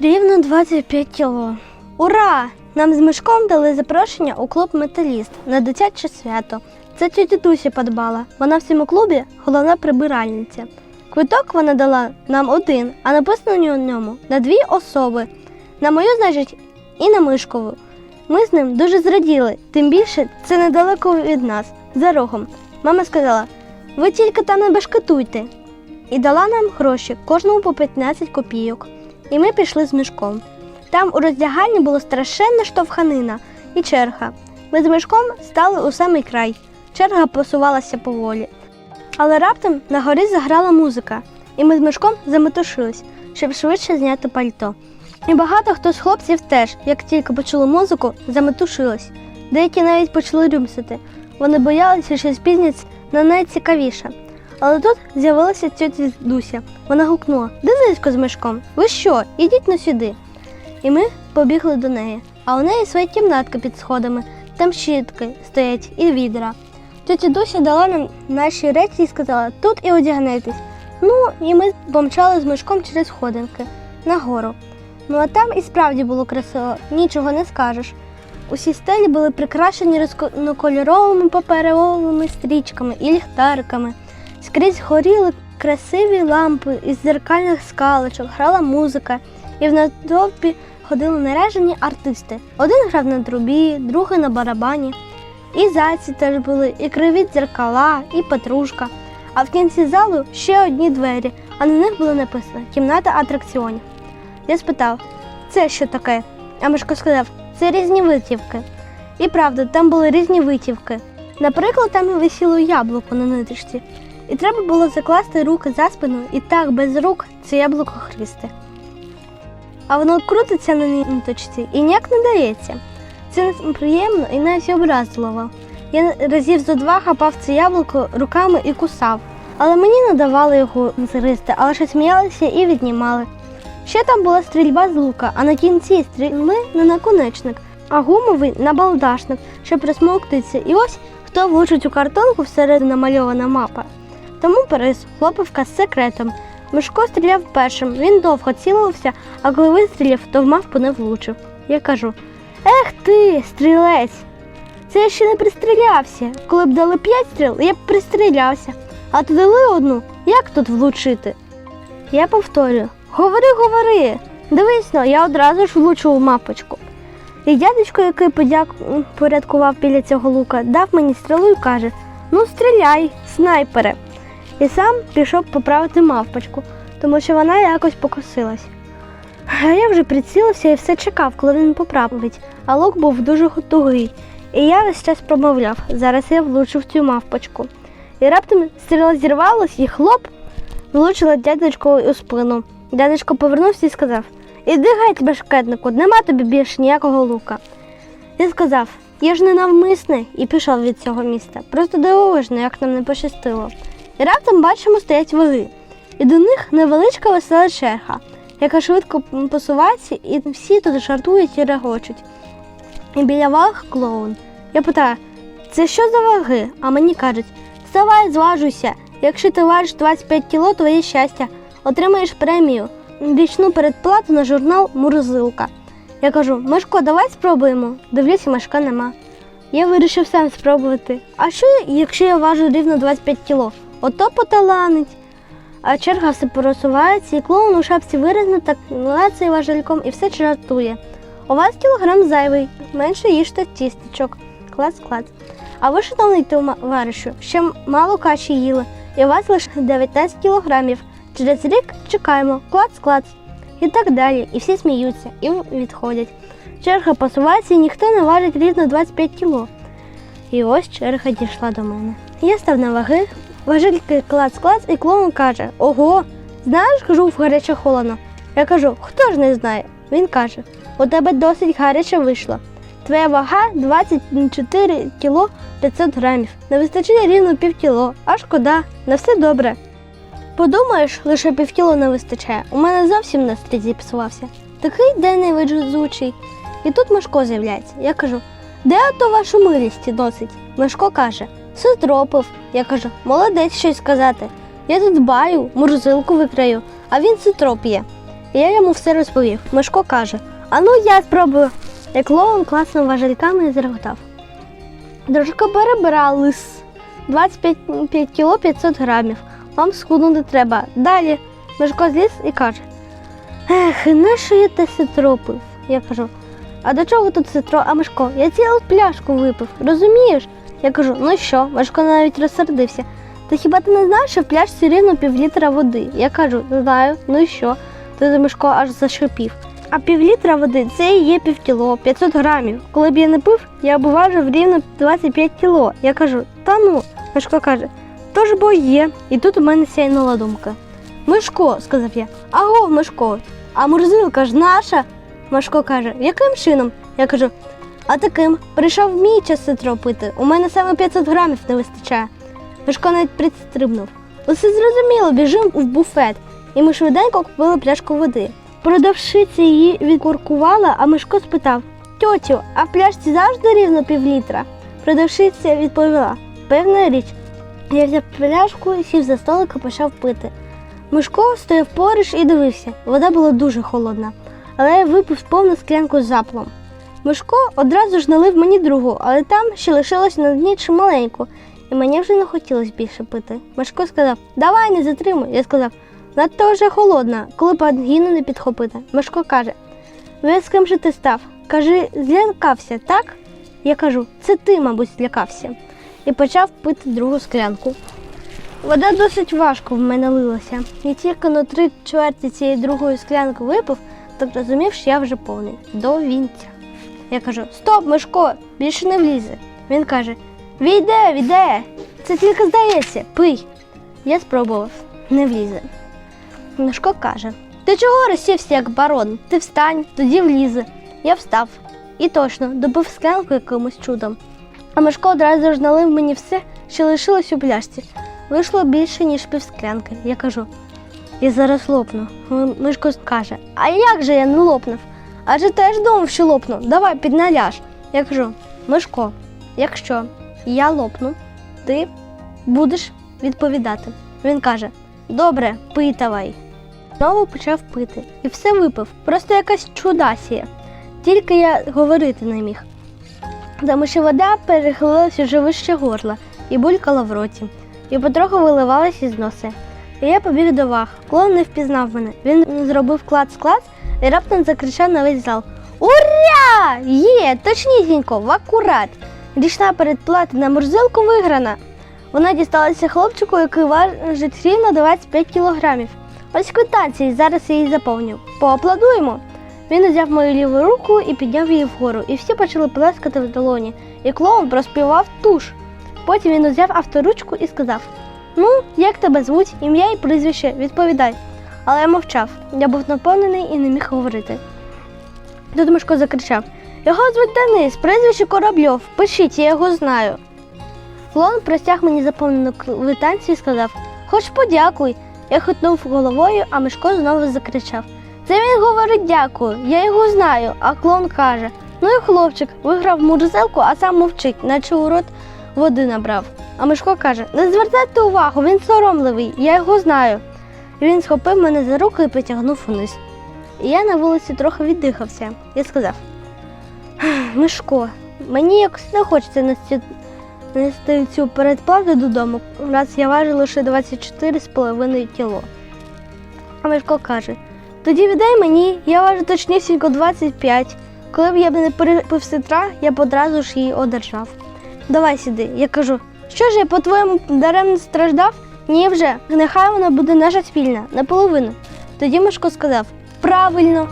Рівно 25 кіло. Ура! Нам з Мишком дали запрошення у клуб Металіст на дитяче свято. Це тітя Дуся подбала. Вона в цьому клубі головна прибиральниця. Квиток вона дала нам один, а написано на ньому на дві особи. На мою, значить, і на Мишкову. Ми з ним дуже зраділи, тим більше це недалеко від нас, за рогом. Мама сказала: ви тільки там не башкетуйте. І дала нам гроші, кожному по 15 копійок. І ми пішли з мішком. Там у роздягальні було страшенна штовханина і черга. Ми з мішком стали у самий край. Черга посувалася поволі. Але раптом на горі заграла музика, і ми з мішком заметушились, щоб швидше зняти пальто. І багато хто з хлопців теж, як тільки почули музику, заметушились. Деякі навіть почали рюмсити. Вони боялися, що спізняться на найцікавіше. Але тут з'явилася тьотя Дуся. Вона гукнула: Дениско з мишком, ви що? Ідіть на сюди. І ми побігли до неї. А у неї своя кімнатка під сходами, там щітки стоять і відра. Тетя Дуся дала нам наші речі і сказала, тут і одягнетесь. Ну, і ми помчали з мишком через сходинки нагору. Ну а там і справді було красиво, нічого не скажеш. Усі стелі були прикрашені різнокольоровими паперовими стрічками і ліхтариками. Скрізь горіли красиві лампи із зеркальних скалочок, грала музика, і в натовпі ходили наряжені артисти. Один грав на трубі, другий на барабані. І зайці теж були, і криві дзеркала, і петрушка. А в кінці залу ще одні двері, а на них було написано Кімната атракціонів. Я спитав, це що таке? А Мишко сказав, це різні витівки. І правда, там були різні витівки. Наприклад, там висіло яблуко на ниточці, і треба було закласти руки за спину і так без рук це яблуко хрісти. А воно крутиться на ниточці і ніяк не дається. Це неприємно і навіть образливо. Я разів зо два хапав це яблуко руками і кусав. Але мені не давали його згризти, а лише сміялися і віднімали. Ще там була стрільба з лука, а на кінці стрільби не наконечник, а гумовий набалдашник, щоб присмоктитися. І ось хто влучить у картонку всередину намальована мапа. Тому приз хлопівка з секретом. Мишко стріляв першим, він довго цілився, а коли вистріляв, то в мавпу не влучив. Я кажу: Ех ти, стрілець! Це я ще не пристрілявся. Коли б дали п'ять стріл, я б пристрілявся. А то дали одну, як тут влучити? Я повторюю: говори, говори. Дивись, ну, я одразу ж влучу в мапочку. І дядечко, який подяк... порядкував біля цього лука, дав мені стрілу і каже: Ну, стріляй, снайпере. І сам пішов поправити мавпочку, тому що вона якось покосилась. А я вже прицілився і все чекав, коли він поправить, а лук був дуже тугий. І я весь час промовляв, зараз я влучу в цю мавпочку. І раптом стріла зірвалась і хлоп влучила дядечко у спину. Дядечко повернувся і сказав: Іди геть, бешкетнику, нема тобі більше ніякого лука. Я сказав, я ж не навмисне, і пішов від цього міста. Просто дивовижно, як нам не пощастило. І раптом бачимо, стоять ваги. І до них невеличка весела черга, яка швидко посувається, і всі тут жартують і регочуть. І біля ваг клоун. Я питаю, це що за ваги? А мені кажуть, вставай, зважуйся. Якщо ти важиш 25 кіло, твоє щастя, отримаєш премію, річну передплату на журнал Мурзилка. Я кажу, Мишко, давай спробуємо. Дивлюся, Мишка нема. Я вирішив сам спробувати. А що, якщо я важу рівно 25 кіло? Ото поталанить. А черга все просувається, і клоун у шапці виразно так лацає важельком і все жартує. У вас кілограм зайвий, менше їжте тістечок. Клац, клац. А ви, шановний товаришу, ще мало каші їли, і у вас лише 19 кілограмів. Через рік чекаємо, клац, клац. І так далі. І всі сміються і відходять. Черга посувається, і ніхто не важить рівно 25 кіло. І ось черга дійшла до мене. Я став на ваги, важильки клац-клац, і клоун каже: Ого, знаєш, кажу, в гаряче холодно. Я кажу, хто ж не знає? Він каже, у тебе досить гаряче вийшло. Твоя вага 24 кіло 500 грамів. Не вистачає рівно пів кіло, а шкода, на все добре. Подумаєш, лише півкіло не вистачає. У мене зовсім настрій зіпсувався. Такий день невиджузучий. І тут Мишко з'являється. Я кажу, де ото вашу милість носить? Мишко каже, ситропив. Я кажу, молодець щось сказати. Я тут дбаю, морозилку викраю, а він ситроп є. І я йому все розповів. Мишко каже: А ну я спробую. Як клоун класно важельками і зареготав. Дружка перебирали з 25 кіло 500 грамів. Вам схуднути треба. Далі Мишко зліз і каже: Ех, нащо я те ситро пив? Я кажу, а до чого тут ситро? А Мишко, я цілу пляшку випив, розумієш? Я кажу, ну що? Мишко навіть розсердився. Та хіба ти не знаєш, що в пляшці рівно півлітра води? Я кажу, знаю, ну і що? Тоді Мишко аж зашипів. А півлітра води це і є півкіло, 500 грамів. Коли б я не пив, я б важив рівно 25 кіло. Я кажу, та ну, Мишко каже, то ж бо є. І тут у мене сяйнула думка. Мишко, сказав я, аго, Мишко, а морзилка ж наша. Мишко каже, яким чином? Я кажу, а таким, прийшов мій час ситро. У мене саме 500 грамів не вистачає. Мишко навіть підстрибнув. Усе зрозуміло, біжимо в буфет. І ми швиденько купили пляшку води. Продавщиця її відкуркувала, а Мишко спитав: Тьотю, а в пляшці завжди рівно півлітра? Продавщиця відповіла: певна річ. Я взяв пляшку, сів за столик і почав пити. Мишко стояв поруч і дивився. Вода була дуже холодна, але я випив повну склянку з заплом. Мишко одразу ж налив мені другу, але там ще лишилось на дні чималеньку, і мені вже не хотілося більше пити. Мишко сказав: Давай, не затримуй. Я сказав, надто вже холодна, коли б ангіну не підхопити. Мишко каже: Ви з ким же ти став? Кажи, злякався, так? Я кажу, це ти, мабуть, злякався. І почав пити другу склянку. Вода досить важко в мене лилася. І тільки на три чверті цієї другої склянки випив, так розумів, що я вже повний до вінця. Я кажу: Стоп, Мишко, більше не влізе. Він каже: Війде, війде. Це тільки здається, пий. Я спробував, не влізе. Мишко каже: Ти чого розсівся, як барон? Ти встань, тоді влізе. Я встав. І точно добив склянку якимось чудом. А Мишко одразу ж налив мені все, що лишилось у пляшці. Вийшло більше, ніж півсклянки. Я кажу, я зараз лопну. Мишко каже, а як же я не лопнув? Адже теж думав, що лопну. Давай підналяж. Я кажу, Мишко, якщо я лопну, ти будеш відповідати. Він каже: Добре, пий давай. Знову почав пити і все випив. Просто якась чудасія. Тільки я говорити не міг. Тому що вода перехилилася вже вище горла і булькала в роті, і потроху виливалась із носа. І я побіг до ваг. Клоун не впізнав мене. Він зробив клац-клац і раптом закричав на весь зал: Ура! Є! Точнісінько, в акурат! Річна передплата на морзилку виграна. Вона дісталася хлопчику, який важить рівно 25 кілограмів. Ось квитанції, зараз я її заповню. Поаплодуємо. Він узяв мою ліву руку і підняв її вгору, і всі почали плескати в долоні. І клоун проспівав туш. Потім він узяв авторучку і сказав: Ну, як тебе звуть, ім'я і прізвище, відповідай. Але я мовчав. Я був наповнений і не міг говорити. Тут Мишко закричав: Його звуть Денис, прізвище Корабльов, пишіть, я його знаю. Клоун простяг мені заповнену квитанцію і сказав: Хоч подякуй. Я хитнув головою, а Мишко знову закричав. Це він говорить дякую, я його знаю, а клоун каже: Ну і хлопчик виграв мурзелку, а сам мовчить, наче у рот води набрав. А Мишко каже: Не звертайте увагу, він соромливий, я його знаю. Він схопив мене за руку і потягнув униз. І я на вулиці трохи віддихався. Я сказав: Мишко, мені якось не хочеться нести, цю передплату додому, раз я важу лише 24,5 кіло. А Мишко каже: тоді віддай мені, я важу точнісінько 25. Коли б я не перепив ситра, я б одразу ж її одержав. Давай сюди. Я кажу, що ж я по-твоєму даремно страждав? Ні, вже, нехай вона буде наша спільна, наполовину. Тоді Мишко сказав: Правильно,